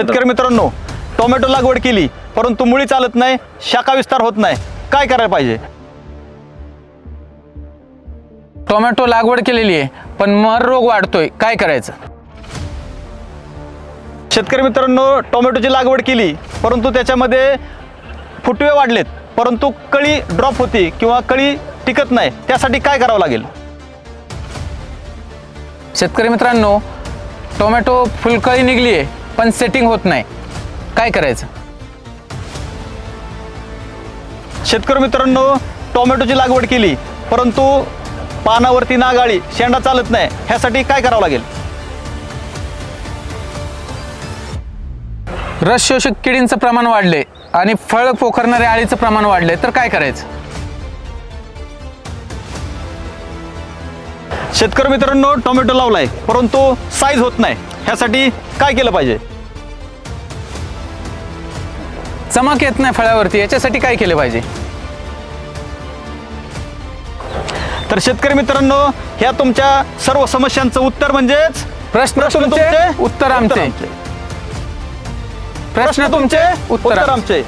शेतकरी मित्रांनो टोमॅटो लागवड केली परंतु मुळी चालत नाही शाखा विस्तार होत नाही. काय करायला पाहिजे? टोमॅटो लागवड केलेली आहे पण मर रोग वाढतोय. काय करायचं? शेतकरी मित्रांनो टोमॅटोची लागवड केली परंतु त्याच्यामध्ये फुटवे वाढलेत परंतु कळी ड्रॉप होती किंवा कळी टिकत नाही. त्यासाठी काय करावं लागेल? शेतकरी मित्रांनो टोमॅटो फुलकळी निघली आहे. पण सेटिंग होत नाही. काय करायचं? शेतकरी मित्रांनो टोमॅटोची लागवड केली परंतु पानावरती नागाळी शेंडा चालत नाही. ह्यासाठी काय करावं लागेल? रस शोषक किडींचं प्रमाण वाढले आणि फळ पोखरणाऱ्या आळीचं प्रमाण वाढले तर काय करायचं? शेतकरी मित्रांनो टोमॅटो लावलाय परंतु साईज होत नाही. ह्यासाठी काय केलं पाहिजे? चमक येत नाही फळावरती याच्यासाठी काय केलं पाहिजे? तर शेतकरी मित्रांनो ह्या तुमच्या सर्व समस्यांचं उत्तर म्हणजेच प्रश्न तुमचे उत्तर आमचे. प्रश्न तुमचे उत्तर आमचे.